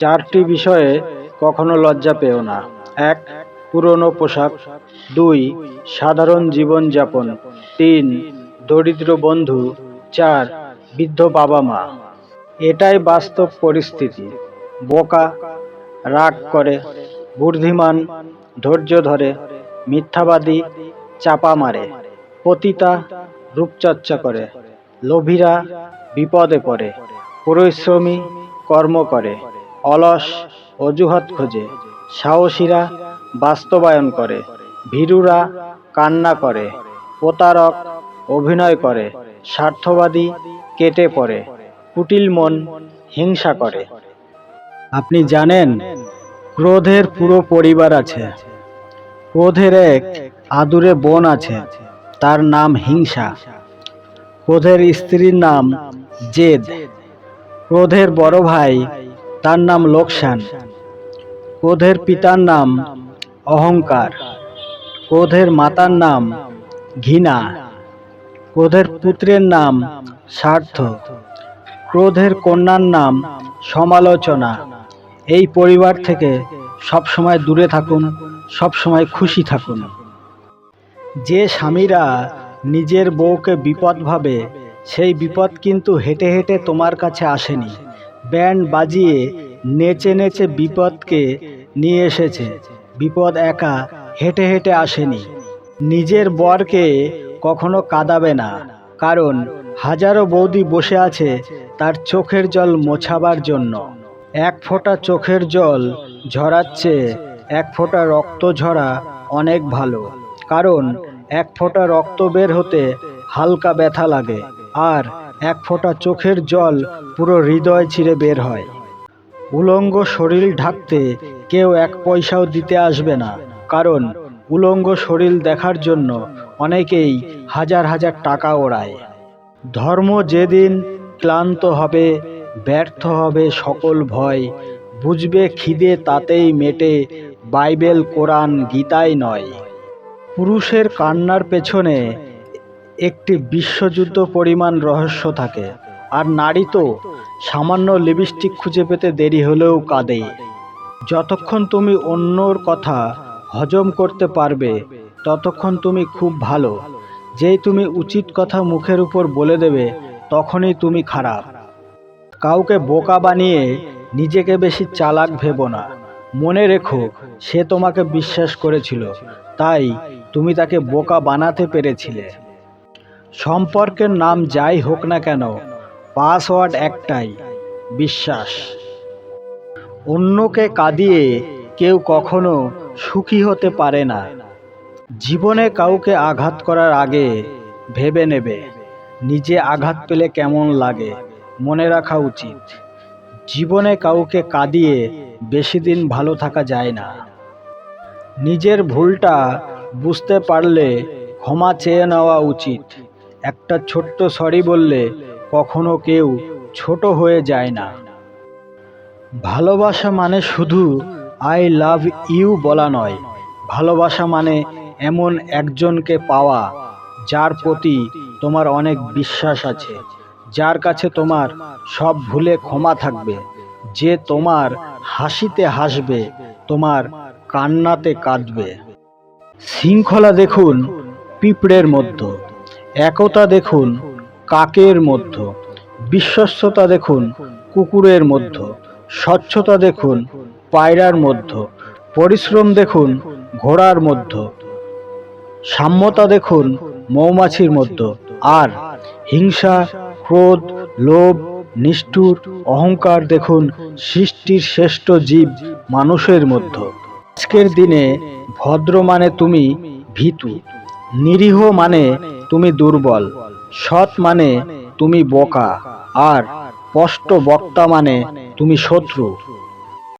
চারটি বিষয়ে কখনো লজ্জা পেও না। এক, পুরনো পোশাক। দুই, সাধারণ জীবনযাপন। তিন, দরিদ্র বন্ধু। চার, বৃদ্ধ বাবা মা। এটাই বাস্তব পরিস্থিতি। বোকা, রাগ করে, বুদ্ধিমান, ধৈর্য ধরে, মিথ্যাবাদী, চাপা মারে, পতিতা, রূপচর্চা করে, লোভীরা, বিপদে পড়ে, পরিশ্রমী, কর্ম করে। অলস অজুহাত খোঁজে, সাহসীরা বাস্তবায়ন করে, ভীরুরা কান্না করে, প্রতারক অভিনয় করে, স্বার্থবাদী কেটে পড়ে, কুটিল মন হিংসা করে। আপনি জানেন, ক্রোধের পুরো পরিবার আছে। ক্রোধের এক আদুরে বোন আছে, তার নাম হিংসা। ক্রোধের স্ত্রীর নাম জেদ। ক্রোধের বড় ভাই তার নাম লোকসান। ক্রোধের পিতার নাম অহংকার। ক্রোধের মাতার নাম ঘৃণা। ক্রোধের পুত্রের নাম স্বার্থ। ক্রোধের কন্যার নাম সমালোচনা। এই পরিবার থেকে সবসময় দূরে থাকুন সবসময় খুশি থাকুন। যে স্বামীরা নিজের বউকে বিপদ ভাবে, সেই বিপদ কিন্তু হেঁটে হেঁটে তোমার কাছে আসেনি। ব্যান্ড বাজিয়ে নেচে নেচে বিপদকে নিয়ে এসেছে। বিপদ একা হেঁটে হেঁটে আসেনি। নিজের বরকে কখনো কাঁদাবে না। কারণ হাজারো বৌদি বসে আছে তার চোখের জল মোছাবার জন্য। এক ফোঁটা চোখের জল ঝরাচ্ছে, এক ফোঁটা রক্ত ঝরা অনেক ভালো। কারণ এক ফোঁটা রক্ত বের হতে হালকা ব্যথা লাগে। আর এক ফোঁটা চোখের জল পুরো হৃদয় ছিঁড়ে বের হয়। উলঙ্গ শরীর ঢাকতে কেউ এক পয়সাও দিতে আসবে না, কারণ উলঙ্গ শরীর দেখার জন্য অনেকেই হাজার হাজার টাকা ওড়ায়। ধর্ম যেদিন ক্লান্ত হবে, ব্যর্থ হবে সকল ভয়, বুঝবে খিদে তাতেই মেটে বাইবেল, কোরআন গীতাই নয়। পুরুষের কান্নার পেছনে একটি বিশ্বযুদ্ধ পরিমাণ রহস্য থাকে। আর নারী তো সামান্য লিপস্টিক খুঁজে পেতে দেরি হলেও কাঁদে। যতক্ষণ তুমি অন্যর কথা হজম করতে পারবে, ততক্ষণ তুমি খুব ভালো। যেই তুমি উচিত কথা মুখের উপর বলে দেবে, তখনই তুমি খারাপ। কাউকে বোকা বানিয়ে নিজেকে বেশি চালাক ভেবো না। মনে রেখো, সে তোমাকে বিশ্বাস করেছিল। তাই তুমি তাকে বোকা বানাতে পেরেছিলে। সম্পর্কের নাম যাই হোক না কেন, পাসওয়ার্ড একটাই, বিশ্বাস। অন্যকে কাঁদিয়ে কেউ কখনো সুখী হতে পারে না। জীবনে কাউকে আঘাত করার আগে ভেবে নেবে, নিজে আঘাত পেলে কেমন লাগে, মনে রাখা উচিত। জীবনে কাউকে কাঁদিয়ে বেশি দিন ভালো থাকা যায় না। নিজের ভুলটা বুঝতে পারলে ক্ষমা চেয়ে নেওয়া উচিত। একটা ছোট্ট সরি বললে কখনো কেউ ছোট হয়ে যায় না। ভালোবাসা মানে শুধু আই লাভ ইউ বলা নয়। ভালোবাসা মানে এমন একজনকে পাওয়া যার প্রতি তোমার অনেক বিশ্বাস আছে, যার কাছে তোমার সব ভুলে ক্ষমা থাকবে, যে তোমার হাসিতে হাসবে, তোমার কান্নাতে কাঁদবে। শৃঙ্খলা দেখুন পিঁপড়ের মধ্য। একতা দেখুন কাকের মধ্য, বিশ্বস্ততা দেখুন কুকুরের মধ্য, স্বচ্ছতা দেখুন পায়রার মধ্য, পরিশ্রম দেখুন ঘোড়ার মধ্য, সাম্যতা দেখুন মৌমাছির মধ্য, আর হিংসা, ক্রোধ, লোভ, নিষ্ঠুর, অহংকার দেখুন সৃষ্টির শ্রেষ্ঠ জীব মানুষের মধ্য। আজকের দিনে ভদ্র মানে তুমি ভীতু, নিরীহ মানে তুমি দুর্বল। সৎ মানে তুমি বোকা। আর স্পষ্ট বক্তা মানে তুমি শত্রু।